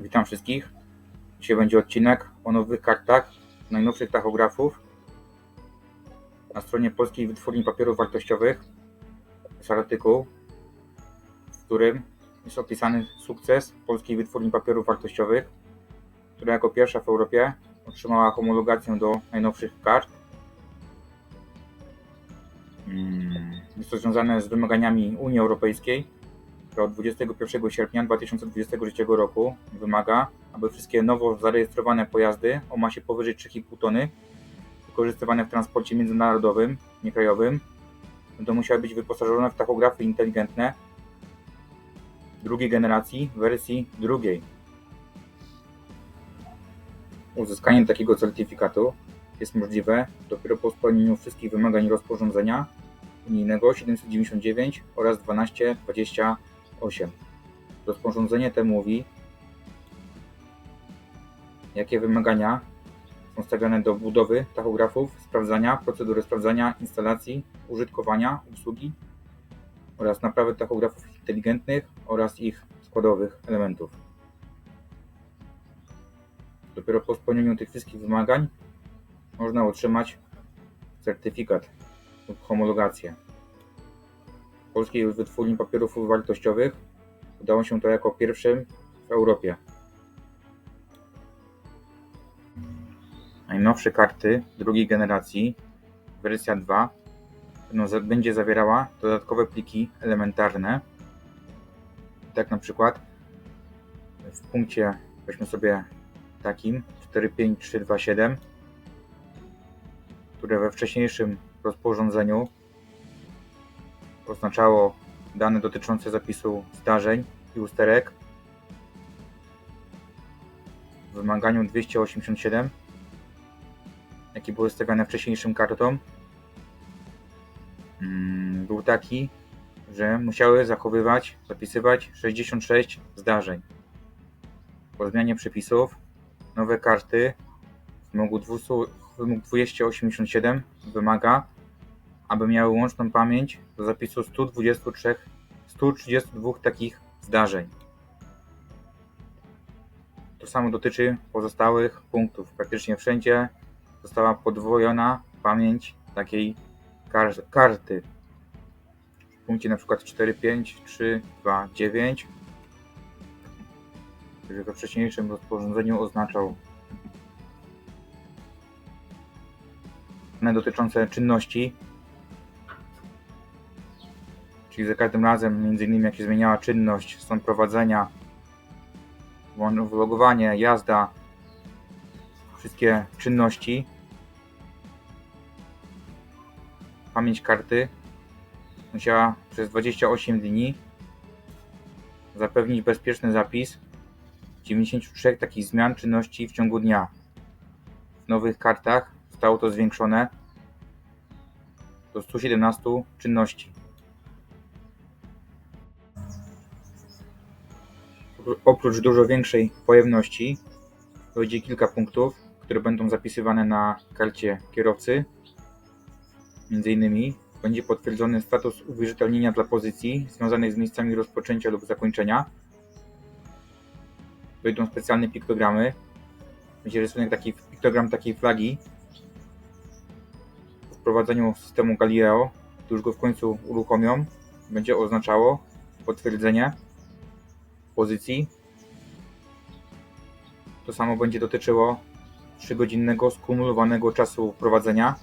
Witam wszystkich. Dzisiaj będzie odcinek o nowych kartach najnowszych tachografów. Na stronie Polskiej Wytwórni Papierów Wartościowych jest artykuł, w którym jest opisany sukces Polskiej Wytwórni Papierów Wartościowych, która jako pierwsza w Europie otrzymała homologację do najnowszych kart. Mm, Jest to związane z wymaganiami Unii Europejskiej, od 21 sierpnia 2023 roku wymaga, aby wszystkie nowo zarejestrowane pojazdy o masie powyżej 3,5 tony wykorzystywane w transporcie międzynarodowym, niekrajowym, będą musiały być wyposażone w tachografy inteligentne drugiej generacji, wersji drugiej. Uzyskanie takiego certyfikatu jest możliwe dopiero po spełnieniu wszystkich wymagań rozporządzenia unijnego 799 oraz 1228. Rozporządzenie te mówi, jakie wymagania są stawiane do budowy tachografów, sprawdzania, procedury sprawdzania, instalacji, użytkowania, obsługi oraz naprawy tachografów inteligentnych oraz ich składowych elementów. Dopiero po spełnieniu tych wszystkich wymagań można otrzymać certyfikat lub homologację. Polskiej Wytwórni Papierów Wartościowych udało się to jako pierwszym w Europie. Najnowsze karty drugiej generacji, wersja 2, no, będzie zawierała dodatkowe pliki elementarne. Tak na przykład w punkcie, weźmy sobie takim 45327, które we wcześniejszym rozporządzeniu oznaczało dane dotyczące zapisu zdarzeń i usterek. W wymaganiu 287, jakie były stawiane wcześniejszym kartom, mm, był taki, że musiały zachowywać, zapisywać 66 zdarzeń. Po zmianie przepisów nowe karty w wymogu 200 wymóg 287 wymaga, aby miały łączną pamięć do zapisu 123, 132 takich zdarzeń. To samo dotyczy pozostałych punktów. Praktycznie wszędzie została podwojona pamięć takiej kar- karty. W punkcie na przykład 4, 5, 3, 2, 9, który we wcześniejszym rozporządzeniu oznaczał dane dotyczące czynności, czyli za każdym razem, między innymi jak się zmieniała czynność, stąd prowadzenia, wylogowanie, jazda, wszystkie czynności, pamięć karty musiała przez 28 dni zapewnić bezpieczny zapis 93 takich zmian czynności w ciągu dnia. W nowych kartach zostało to zwiększone do 117 czynności. Oprócz dużo większej pojemności dojdzie kilka punktów, które będą zapisywane na karcie kierowcy. Między innymi będzie potwierdzony status uwierzytelnienia dla pozycji związanych z miejscami rozpoczęcia lub zakończenia. Dojdą specjalne piktogramy. Będzie rysunek taki piktogram takiej flagi po wprowadzeniu systemu Galileo, gdy już go w końcu uruchomią, będzie oznaczało potwierdzenie pozycji. To samo będzie dotyczyło 3-godzinnego skumulowanego czasu prowadzenia.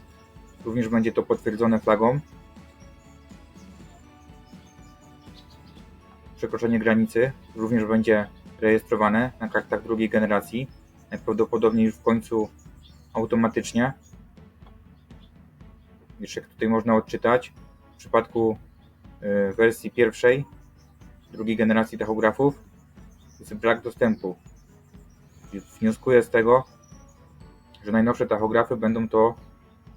Również będzie to potwierdzone flagą. Przekroczenie granicy również będzie rejestrowane na kartach drugiej generacji. Najprawdopodobniej już w końcu automatycznie. Jeszcze tutaj można odczytać, w przypadku y, wersji pierwszej, drugiej generacji tachografów jest brak dostępu. Wnioskuję z tego, że najnowsze tachografy będą to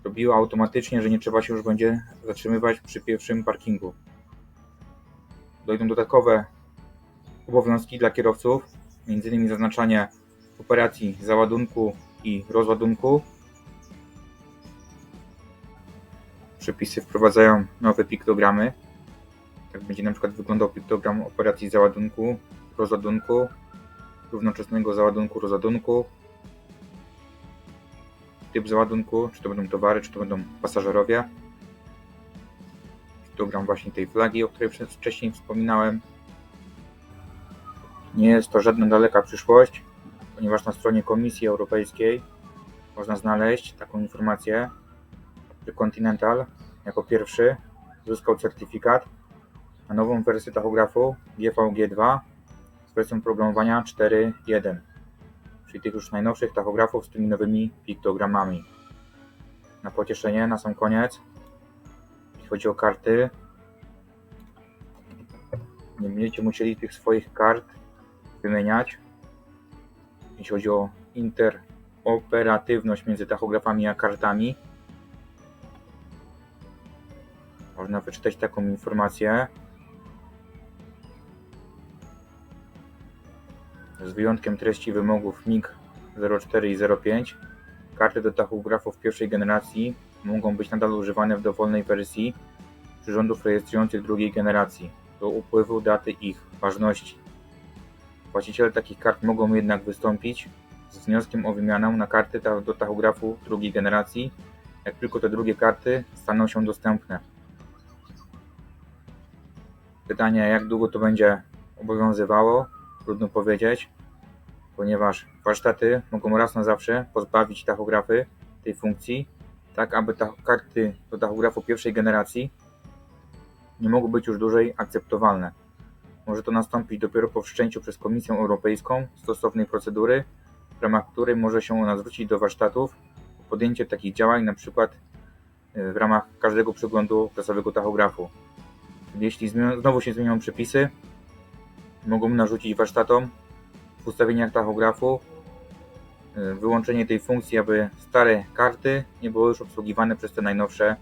robiły automatycznie, że nie trzeba się już będzie zatrzymywać przy pierwszym parkingu. Dojdą dodatkowe obowiązki dla kierowców, m.in. zaznaczanie operacji załadunku i rozładunku. Przepisy wprowadzają nowe piktogramy. Tak będzie na przykład wyglądał piktogram operacji załadunku, rozładunku, równoczesnego załadunku rozładunku, typ załadunku, czy to będą towary, czy to będą pasażerowie, program właśnie tej flagi, o której wcze- wcześniej wspominałem. Nie jest to żadna daleka przyszłość, ponieważ na stronie Komisji Europejskiej można znaleźć taką informację, że Continental jako pierwszy uzyskał certyfikat nową wersję tachografu GVG2 z wersją programowania 4.1, czyli tych już najnowszych tachografów z tymi nowymi piktogramami. Na pocieszenie, na sam koniec, jeśli chodzi o karty, nie będziecie musieli tych swoich kart wymieniać. Jeśli chodzi o interoperatywność między tachografami a kartami, można wyczytać taką informację. Z wyjątkiem treści wymogów MIG 04 i 05, karty do tachografów pierwszej generacji mogą być nadal używane w dowolnej wersji przyrządów rejestrujących drugiej generacji do upływu daty ich ważności. Właściciele takich kart mogą jednak wystąpić z wnioskiem o wymianę na karty do tachografu drugiej generacji, jak tylko te drugie karty staną się dostępne. Pytanie, jak długo to będzie obowiązywało, trudno powiedzieć, ponieważ warsztaty mogą raz na zawsze pozbawić tachografy tej funkcji, tak aby ta- karty do tachografu pierwszej generacji nie mogły być już dłużej akceptowalne. Może to nastąpić dopiero po wszczęciu przez Komisję Europejską stosownej procedury, w ramach której może się ona zwrócić do warsztatów o podjęcie takich działań, np. w ramach każdego przeglądu czasowego tachografu. Jeśli znowu się zmienią przepisy, mogą narzucić warsztatom w ustawieniach tachografu y, wyłączenie tej funkcji, aby stare karty nie były już obsługiwane przez te najnowsze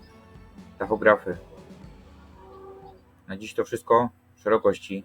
tachografy. Na dziś to wszystko. Szerokości